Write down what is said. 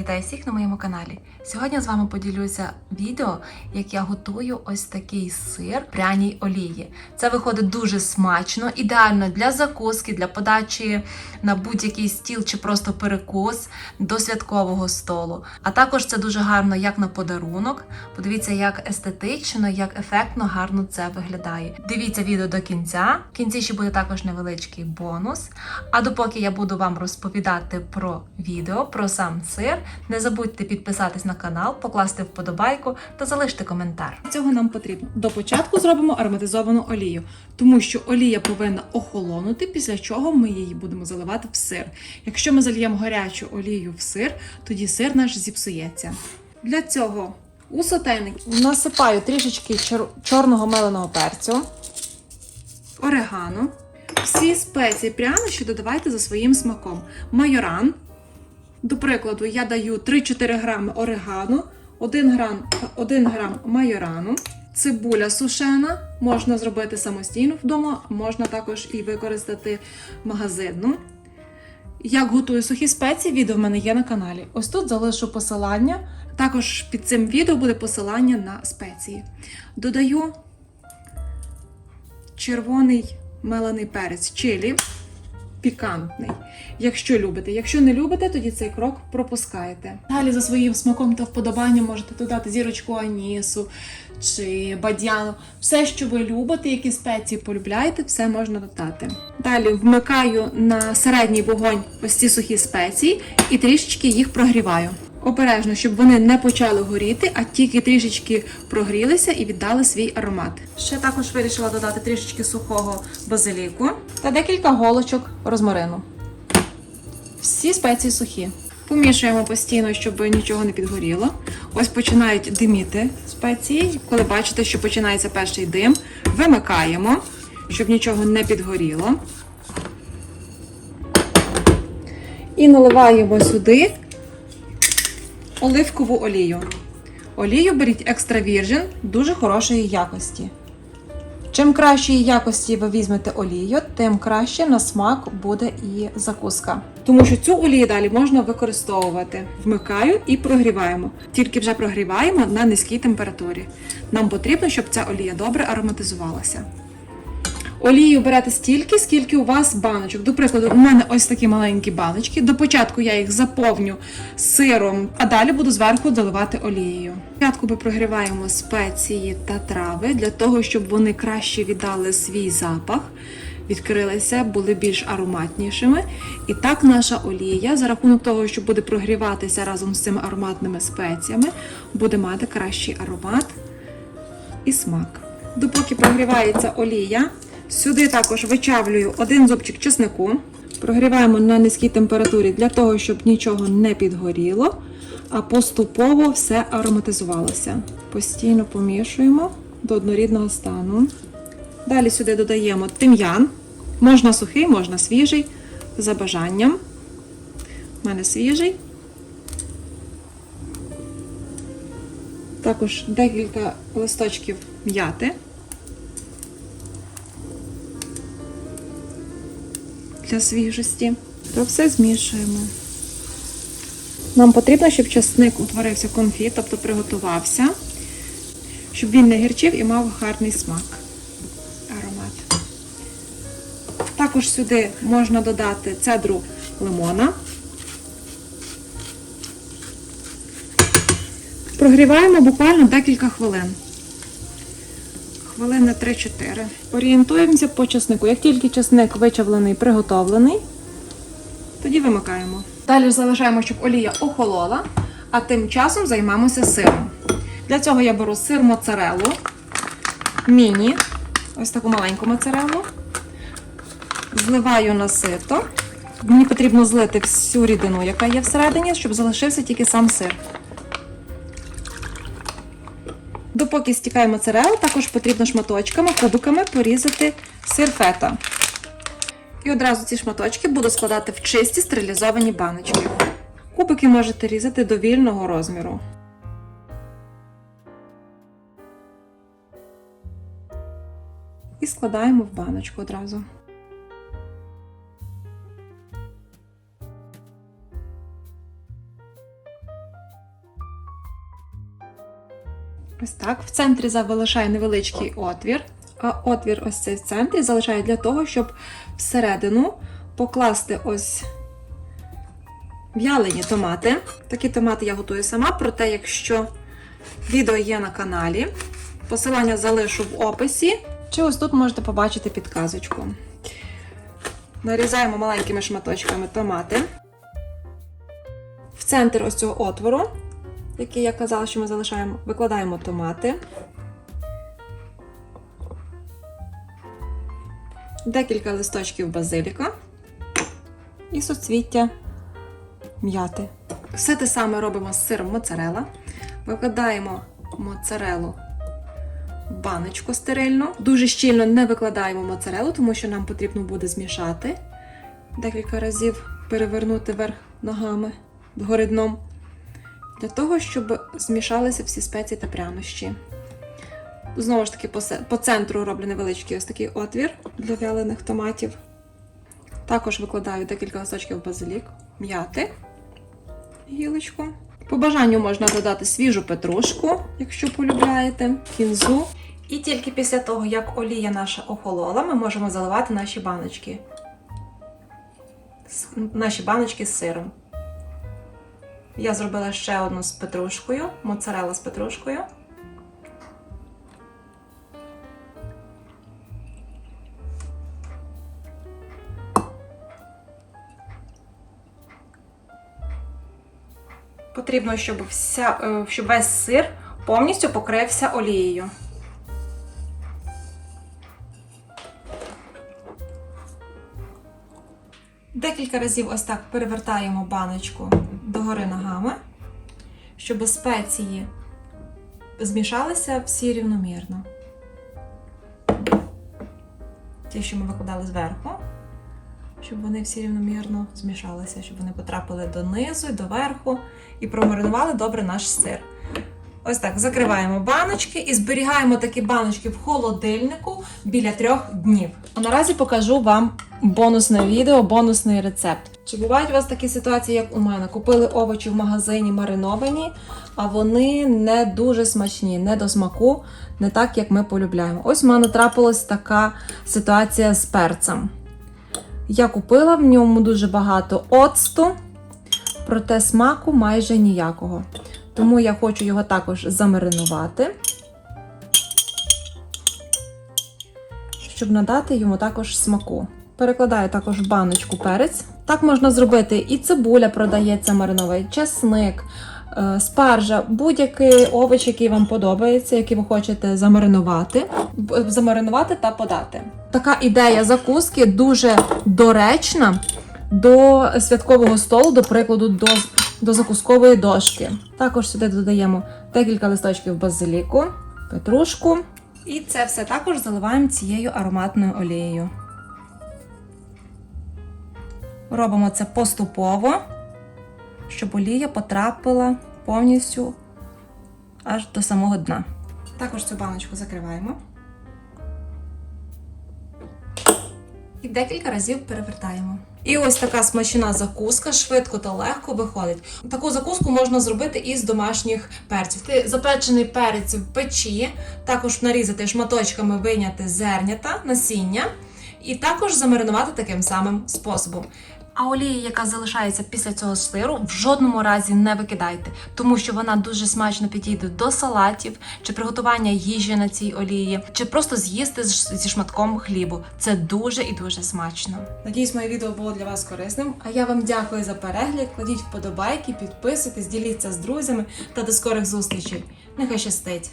Вітаю всіх на моєму каналі. Сьогодні з вами поділюся відео, як я готую ось такий сир пряній олії. Це виходить дуже смачно, ідеально для закуски, для подачі на будь-який стіл чи просто перекус до святкового столу. А також це дуже гарно як на подарунок. Подивіться, як естетично, як ефектно гарно це виглядає. Дивіться відео до кінця. В кінці ще буде також невеличкий бонус. А допоки я буду вам розповідати про відео, про сам сир, не забудьте підписатись на канал, покласти вподобайку та залишити коментар. Цього нам потрібно. До початку зробимо ароматизовану олію, тому що олія повинна охолонути, після чого ми її будемо заливати в сир. Якщо ми зальємо гарячу олію в сир, тоді сир наш зіпсується. Для цього у сотейник насипаю трішечки чор- чорного меленого перцю, орегано. Всі спеції прянощі додавайте за своїм смаком. Майоран. До прикладу, я даю 3-4 грами орегано, 1 грам, 1 грам майорану, цибуля сушена, можна зробити самостійно вдома, можна також і використати магазинну. Як готую сухі спеції, відео в мене є на каналі. Ось тут залишу посилання. Також під цим відео буде посилання на спеції. Додаю червоний мелений перець чилі, пікантний. Якщо любите. Якщо не любите, тоді цей крок пропускаєте. Далі за своїм смаком та вподобанням можете додати зірочку анісу чи бадьяну. Все, що ви любите, які спеції полюбляєте, все можна додати. Далі вмикаю на середній вогонь ось ці сухі спеції і трішечки їх прогріваю. Обережно, щоб вони не почали горіти, а тільки трішечки прогрілися і віддали свій аромат. Ще також вирішила додати трішечки сухого базиліку та декілька голочок розмарину. Всі спеції сухі. Помішуємо постійно, щоб нічого не підгоріло. Ось починають диміти спеції. Коли бачите, що починається перший дим, вимикаємо, щоб нічого не підгоріло. І наливаємо сюди оливкову олію. Олію беріть екстра вірджин дуже хорошої якості. Чим кращої якості ви візьмете олію, тим краще на смак буде і закуска. Тому що цю олію далі можна використовувати. Вмикаю і прогріваємо. Тільки вже прогріваємо на низькій температурі. Нам потрібно, щоб ця олія добре ароматизувалася. Олію берете стільки, скільки у вас баночок. До прикладу, у мене ось такі маленькі баночки. До початку я їх заповню сиром, а далі буду зверху заливати олією. Спочатку ми прогріваємо спеції та трави для того, щоб вони краще віддали свій запах, відкрилися, були більш ароматнішими. І так наша олія, за рахунок того, що буде прогріватися разом з цими ароматними спеціями, буде мати кращий аромат і смак. Допоки прогрівається олія, сюди також вичавлюю один зубчик чеснику. Прогріваємо на низькій температурі для того, щоб нічого не підгоріло, а поступово все ароматизувалося. Постійно помішуємо до однорідного стану. Далі сюди додаємо тим'ян. Можна сухий, можна свіжий, за бажанням. У мене свіжий. Також декілька листочків м'яти. Для свіжості. То все змішуємо. Нам потрібно, щоб часник утворився конфіт, тобто приготувався, щоб він не гірчив і мав гарний смак. Аромат. Також сюди можна додати цедру лимона. Прогріваємо буквально декілька хвилин. Хвилини 3-4. Орієнтуємося по часнику. Як тільки часник вичавлений, приготовлений, тоді вимикаємо. Далі залишаємо, щоб олія охолола, а тим часом займаємося сиром. Для цього я беру сир моцареллу, міні, ось таку маленьку моцареллу. Зливаю на сито. Мені потрібно злити всю рідину, яка є всередині, щоб залишився тільки сам сир. Допоки стікає моцарелла, також потрібно шматочками, кубиками порізати сир фета. І одразу ці шматочки буду складати в чисті стерилізовані баночки. Кубики можете різати до вільного розміру. І складаємо в баночку одразу. Ось так. В центрі залишаю невеличкий отвір. А отвір ось цей в центрі залишаю для того, щоб всередину покласти ось в'ялені томати. Такі томати я готую сама, проте, якщо відео є на каналі, посилання залишу в описі. Чи ось тут можете побачити підказочку. Нарізаємо маленькими шматочками томати. В центр ось цього отвору, який я казала, що ми залишаємо, викладаємо томати. Декілька листочків базиліка і соцвіття м'яти. Все те саме робимо з сиром моцарела. Викладаємо моцарелу в баночку стерильну. Дуже щільно не викладаємо моцарелу, тому що нам потрібно буде змішати. Декілька разів перевернути верх ногами дном. Для того, щоб змішалися всі спеції та прянощі. Знову ж таки, по, центру роблю невеличкий ось такий отвір для вялених томатів. Також викладаю декілька листочків базилік, м'яти, гілочку. По бажанню можна додати свіжу петрушку, якщо полюбляєте, кінзу. І тільки після того, як олія наша охолола, ми можемо заливати наші баночки. Наші баночки з сиром. Я зробила ще одну з петрушкою, моцарелла з петрушкою. Потрібно, щоб, вся, е, щоб весь сир повністю покрився олією. Декілька разів ось так перевертаємо баночку догори ногами, щоб спеції змішалися всі рівномірно. Ті, що ми викладали зверху, щоб вони всі рівномірно змішалися, щоб вони потрапили донизу і доверху і промаринували добре наш сир. Ось так, закриваємо баночки і зберігаємо такі баночки в холодильнику біля трьох днів. А наразі покажу вам бонусне відео, бонусний рецепт. Чи бувають у вас такі ситуації, як у мене? Купили овочі в магазині мариновані, а вони не дуже смачні, не до смаку, не так, як ми полюбляємо. Ось у мене трапилась така ситуація з перцем. Я купила в ньому дуже багато оцту, проте смаку майже ніякого. Тому я хочу його також замаринувати, щоб надати йому також смаку. Перекладаю також баночку перець. Так можна зробити і цибуля продається мариновий, чесник, е, спаржа, будь-який овоч, який вам подобається, який ви хочете замаринувати, замаринувати та подати. Така ідея закуски дуже доречна до святкового столу, до прикладу, до, до закускової дошки. Також сюди додаємо декілька листочків базиліку, петрушку. І це все також заливаємо цією ароматною олією. Робимо це поступово, щоб олія потрапила повністю аж до самого дна. Також цю баночку закриваємо. І декілька разів перевертаємо. І ось така смачна закуска, швидко та легко виходить. Таку закуску можна зробити із домашніх перців. Ти запечений перець в печі, також нарізати шматочками, вийняти зернята, насіння, і також замаринувати таким самим способом. А олія, яка залишається після цього сиру, в жодному разі не викидайте, тому що вона дуже смачно підійде до салатів чи приготування їжі на цій олії, чи просто з'їсти зі шматком хлібу. Це дуже і дуже смачно. Надіюсь, моє відео було для вас корисним. А я вам дякую за перегляд. Кладіть вподобайки, підписуйтесь, діліться з друзями та до скорих зустрічей. Нехай щастить!